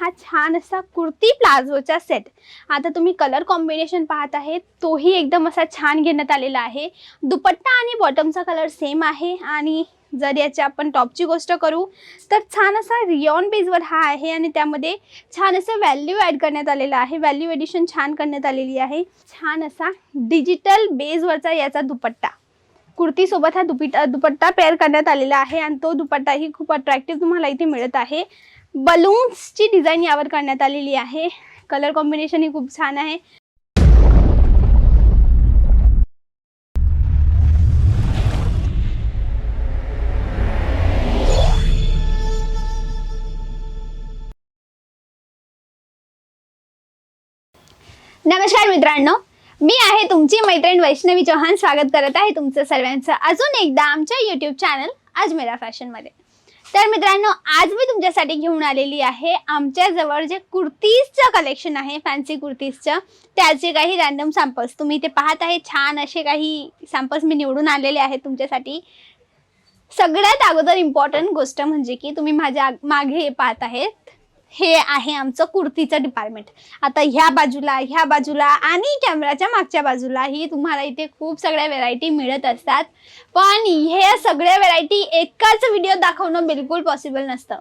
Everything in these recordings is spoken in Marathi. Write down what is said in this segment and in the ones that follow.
हा छान असा कुर्ती प्लाझोचा सेट आता तुम्ही कलर कॉम्बिनेशन पाहत आहे तोही एकदम असा छान घेण्यात आलेला आहे. दुपट्टा आणि बॉटमचा कलर सेम आहे. आणि जर याची आपण टॉपची गोष्ट करू तर छान असा रिऑन बेजवर हा आहे आणि त्यामध्ये छान असं व्हॅल्यू ॲड करण्यात आलेलं आहे. व्हॅल्यू एडिशन छान करण्यात आलेली आहे. छान असा डिजिटल बेजवरचा याचा दुपट्टा. कुर्तीसोबत हा दुपिट दुपट्टा पेअर करण्यात आलेला आहे आणि तो दुपट्टाही खूप अट्रॅक्टिव्ह तुम्हाला इथे मिळत आहे. बलून्सची डिझाईन यावर करण्यात आलेली आहे. कलर कॉम्बिनेशन ही खूप छान आहे. नमस्कार मित्रांनो. मी आहे तुमची मैत्रीण वैष्णवी चौहान. स्वागत करत आहे तुमचं सर्वांचं अजून एकदा आमच्या यूट्यूब चॅनल अजमेरा फॅशनमध्ये. तर मित्रांनो आज मी तुमच्यासाठी घेऊन आलेली आहे आमच्याजवळ जे कुर्तीजचं कलेक्शन आहे फॅन्सी कुर्तीजचं त्याचे काही रॅन्डम सॅम्पल्स तुम्ही इथे पाहत आहे छान असे काही सॅम्पल्स मी निवडून आलेले आहेत तुमच्यासाठी. सगळ्यात अगोदर इम्पॉर्टंट गोष्ट म्हणजे की तुम्ही माझ्या मागे पाहत आहेत. हे आहे आमचं कुर्तीचं डिपार्टमेंट आता ह्या बाजूला ह्या बाजूला आणि कॅमेराच्या मागच्या बाजूला ही तुम्हाला इथे खूप सगळ्या व्हेरायटी मिळत असतात. पण हे सगळ्या व्हेरायटी एकाच व्हिडिओ दाखवणं बिलकुल पॉसिबल नसतं.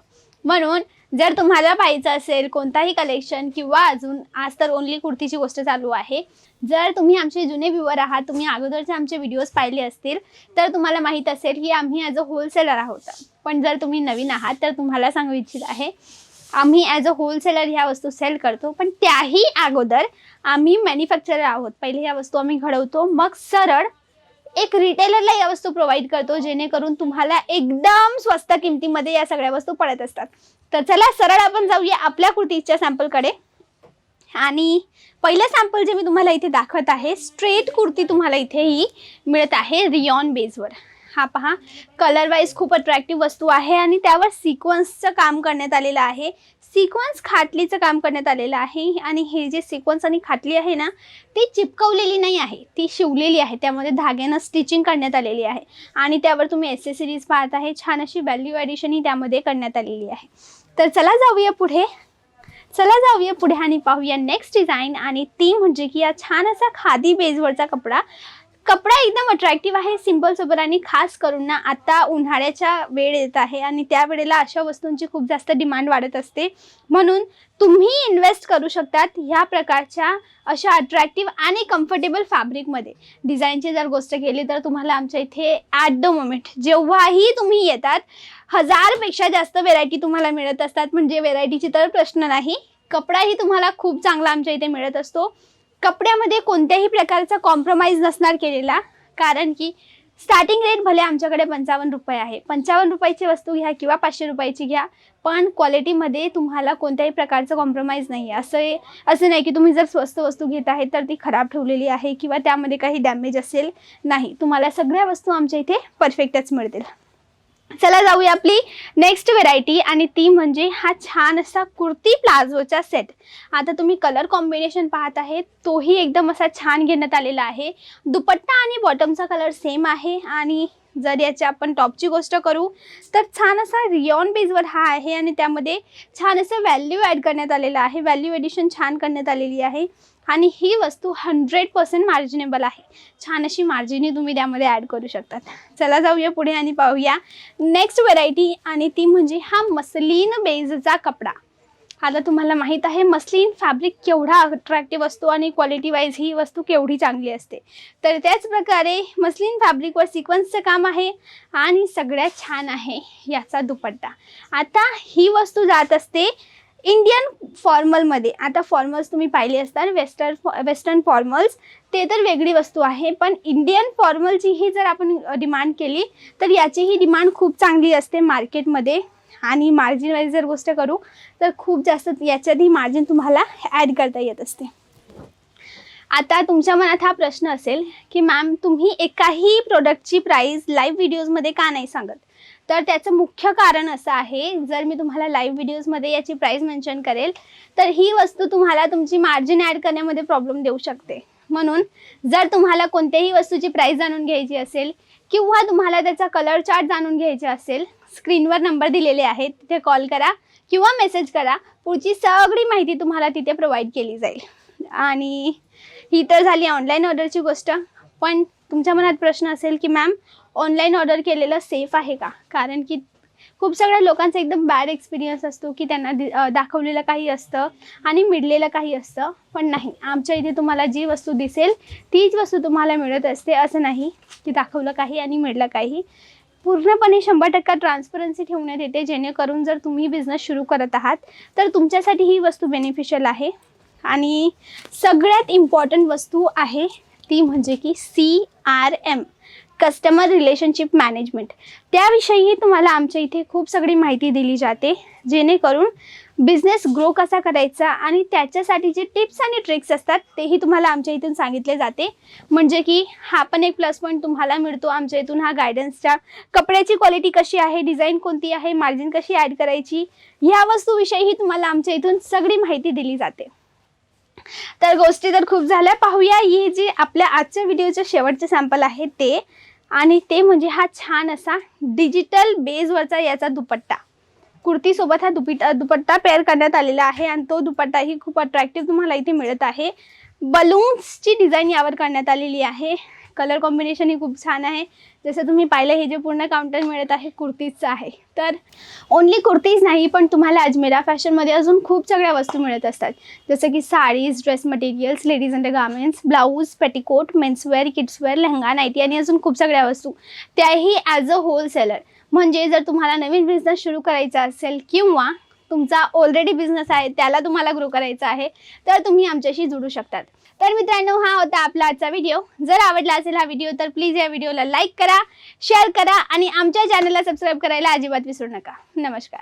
म्हणून जर तुम्हाला पाहायचं असेल कोणताही कलेक्शन किंवा अजून आज तर ओनली कुर्तीची गोष्ट चालू आहे जर तुम्ही आमचे जुने व्ह्युअर आहात तुम्ही अगोदरचे आमचे व्हिडिओज पाहिले असतील तर तुम्हाला माहीत असेल की आम्ही ॲज अ होलसेलर आहोत. पण जर तुम्ही नवीन आहात तर तुम्हाला सांगू इच्छित आहे आम्ही ॲज अ होलसेलर ह्या वस्तू सेल करतो. पण त्याही अगोदर आम्ही मॅन्युफॅक्चरर आहोत. पहिले ह्या वस्तू आम्ही घडवतो. मग सरळ एक रिटेलरला या वस्तू प्रोव्हाइड करतो जेणेकरून तुम्हाला एकदम स्वस्त किमतीमध्ये या सगळ्या वस्तू पडत असतात. तर चला सरळ आपण जाऊया आपल्या कुर्तीच्या सॅम्पलकडे आणि पहिलं सॅम्पल जे मी तुम्हाला इथे दाखवत आहे स्ट्रेट कुर्ती तुम्हाला इथेही मिळत आहे रियॉन बेसवर हा पहा. कलर वाईज खूप अट्रॅक्टिव्ह वस्तू आहे आणि त्यावर सिक्वन्सचं काम करण्यात आलेलं आहे. सिक्वन्स खाटलीचं काम करण्यात आलेलं आहे आणि हे जे सिक्वन्स आणि खाटली आहे ना ती चिपकवलेली नाही आहे. ती शिवलेली आहे. त्यामध्ये धाग्यानं स्टिचिंग करण्यात आलेली आहे. आणि त्यावर तुम्ही एसेसरीज पाहत आहे. छान अशी व्हॅल्यू ॲडिशन ही त्यामध्ये करण्यात आलेली आहे. तर चला जाऊया पुढे. चला जाऊया पुढे आणि पाहूया नेक्स्ट डिझाईन आणि ती म्हणजे की या छान असा खादी बेजवरचा कपडा. कपडा एकदम अट्रॅक्टिव्ह आहे. सिंपल सोबत आणि खास करून ना आता उन्हाळ्याच्या वेळ येत आहे आणि त्या वेळेला अशा वस्तूंची खूप जास्त डिमांड वाढत असते. म्हणून तुम्ही इन्व्हेस्ट करू शकतात ह्या प्रकारच्या अशा अट्रॅक्टिव्ह आणि कम्फर्टेबल फॅब्रिकमध्ये डिझाईनची जर गोष्ट केली तर तुम्हाला आमच्या इथे ॲट द मोमेंट जेव्हाही तुम्ही येतात हजारपेक्षा जास्त व्हेरायटी तुम्हाला मिळत असतात. म्हणजे व्हेरायटीची तर प्रश्न नाही. कपडाही तुम्हाला खूप चांगला आमच्या इथे मिळत असतो. कपड्यामध्ये कोणत्याही प्रकारचा कॉम्प्रोमाइज नसणार केलेला. कारण की स्टार्टिंग रेट भले आमच्याकडे पंचावन्न रुपये आहे. पंचावन्न रुपयाची वस्तू घ्या किंवा पाचशे रुपयाची घ्या पण क्वालिटीमध्ये तुम्हाला कोणत्याही प्रकारचं कॉम्प्रोमाइज नाही आहे असं असं नाही की तुम्ही जर स्वस्त वस्तू घेत आहे तर ती खराब ठेवलेली आहे किंवा त्यामध्ये काही डॅमेज असेल नाही. तुम्हाला सगळ्या वस्तू आमच्या इथे परफेक्टच मिळतील. चला जाऊया आपली नेक्स्ट व्हेरायटी आणि ती म्हणजे हा छान असा कुर्ती प्लाझोचा सेट आता तुम्ही कलर कॉम्बिनेशन पाहत आहे तोही एकदम असा छान घेण्यात आलेला आहे. दुपट्टा आणि बॉटमचा कलर सेम आहे आणि जर याची आपण टॉपची गोष्ट करू तर छान असा रिऑन बेजवर हा आहे आणि त्यामध्ये छान असं व्हॅल्यू ॲड करण्यात आलेलं आहे. व्हॅल्यू एडिशन छान करण्यात आलेली आहे. आणि ही वस्तू हंड्रेड पर्सेंट मार्जिनेबल आहे. छान अशी मार्जिनी तुम्ही त्यामध्ये ॲड करू शकतात. चला जाऊया पुढे आणि पाहूया नेक्स्ट व्हरायटी आणि ती म्हणजे हा मसलीन बेजचा कपडा. आता तुम्हाला माहीत आहे मसलीन फॅब्रिक केवढा अट्रॅक्टिव्ह असतो आणि क्वालिटी वाईज ही वस्तू केवढी चांगली असते. तर त्याच प्रकारे मसलीन फॅब्रिकवर सिक्वन्सचं काम आहे आणि सगळ्यात छान आहे याचा दुपट्टा. आता ही वस्तू जात असते इंडियन फॉर्मलमध्ये आता फॉर्मल्स तुम्ही पाहिले असतात वेस्टर्न वेस्टर्न फॉर्मल्स ते तर वेगळी वस्तू आहे. पण इंडियन फॉर्मलची ही जर आपण डिमांड केली तर याचीही डिमांड खूप चांगली असते मार्केटमध्ये आणि मार्जिन वाईज जर गोष्ट करू तर खूप जास्त याच्यातही मार्जिन तुम्हाला ॲड करता येत असते. आता तुमच्या मनात हा प्रश्न असेल की मॅम तुम्ही एकाही प्रोडक्टची प्राईस लाईव्ह व्हिडिओजमध्ये का नाही सांगत? तर त्याचं मुख्य कारण असं आहे जर मी तुम्हाला लाईव्ह व्हिडिओजमध्ये याची प्राईस मेन्शन करेल तर ही वस्तू तुम्हाला तुमची मार्जिन ॲड करण्यामध्ये प्रॉब्लेम देऊ शकते. म्हणून जर तुम्हाला कोणत्याही वस्तूची प्राईस जाणून घ्यायची असेल किंवा तुम्हाला त्याचा कलर चार्ट जाणून घ्यायचा असेल स्क्रीनवर नंबर दिलेले आहेत तिथे कॉल करा किंवा मेसेज करा पुढची सगळी माहिती तुम्हाला तिथे प्रोव्हाइड केली जाईल. आणि ही तर झाली ऑनलाईन ऑर्डरची गोष्ट पण तुमच्या मनात प्रश्न असेल की मॅम ऑनलाईन ऑर्डर केलेलं सेफ आहे का? कारण की खूप सगळ्या लोकांचा एकदम बॅड एक्सपिरियन्स असतो की त्यांना दि- दाखवलेलं काही असतं आणि मिळलेलं काही असतं पण नाही. आमच्या इथे तुम्हाला जी वस्तू दिसेल तीच वस्तू तुम्हाला मिळत असते असं नाही. की दाखवलं काही आणि मिळलं काही. पूर्णपणे शंभर टक्का ट्रान्सपरन्सी ठेवण्यात येते. जेणेकरून जर तुम्ही बिझनेस सुरू करत आहात तर तुमच्यासाठी ही वस्तू बेनिफिशियल आहे. आणि सगळ्यात इम्पॉर्टंट वस्तू आहे ती म्हणजे की C R M customer relationship management त्याविषयीही तुम्हाला आमच्या इथे खूप सगळी माहिती दिली जाते. जेणेकरून बिझनेस ग्रो कसा करायचा आणि त्याच्यासाठी जे टिप्स आणि ट्रिक्स असतात तेही तुम्हाला आमच्या इथून सांगितले जाते. म्हणजे की हा पण एक प्लस पॉईंट तुम्हाला मिळतो आमच्या इथून. हा गायडन्सच्या कपड्याची क्वालिटी कशी आहे? डिझाईन कोणती आहे? मार्जिन कशी ॲड करायची? ह्या वस्तूविषयीही तुम्हाला आमच्या इथून सगळी माहिती दिली जाते. तर गोष्टी तर खूप झाल्या. पाहूया ही जी आपल्या आजच्या व्हिडिओचे शेवटचे सॅम्पल आहे ते. आणि ते म्हणजे हा छान असा डिजिटल बेजवरचा याचा दुपट्टा. कुर्तीसोबत हा दुपिट दुपट्टा पेअर करण्यात आलेला आहे आणि तो दुपट्टाही खूप अट्रॅक्टिव्ह तुम्हाला इथे मिळत आहे. बलून्सची डिझाईन यावर करण्यात आलेली आहे. कलर कॉम्बिनेशन ही खूप छान आहे. जसं तुम्ही पाहिलं हे जे पूर्ण काउंटर मिळत आहे कुर्तीजचं आहे. तर ओन्ली कुर्तीज नाही पण तुम्हाला अजमेरा फॅशनमध्ये अजून खूप सगळ्या वस्तू मिळत असतात. जसं की sarees dress materials ladies under garments blouse petticoat menswear kidswear lehenga nightie आणि अजून खूप सगळ्या वस्तू. त्याही ॲज अ होलसेलर म्हणजे जर तुम्हाला नवीन बिझनेस सुरू करायचा असेल किंवा तुमचा ऑलरेडी बिझनेस आहे त्याला तुम्हाला ग्रो करायचा आहे तर तुम्ही आमच्याशी जुडू शकतात. तर मित्रांनो हा होता आपला आजचा व्हिडिओ जर आवडला असेल हा व्हिडिओ तर प्लीज या व्हिडिओला लाईक करा शेअर करा आणि आमच्या चॅनलला सबस्क्राईब करायला अजिबात विसरू नका. नमस्कार.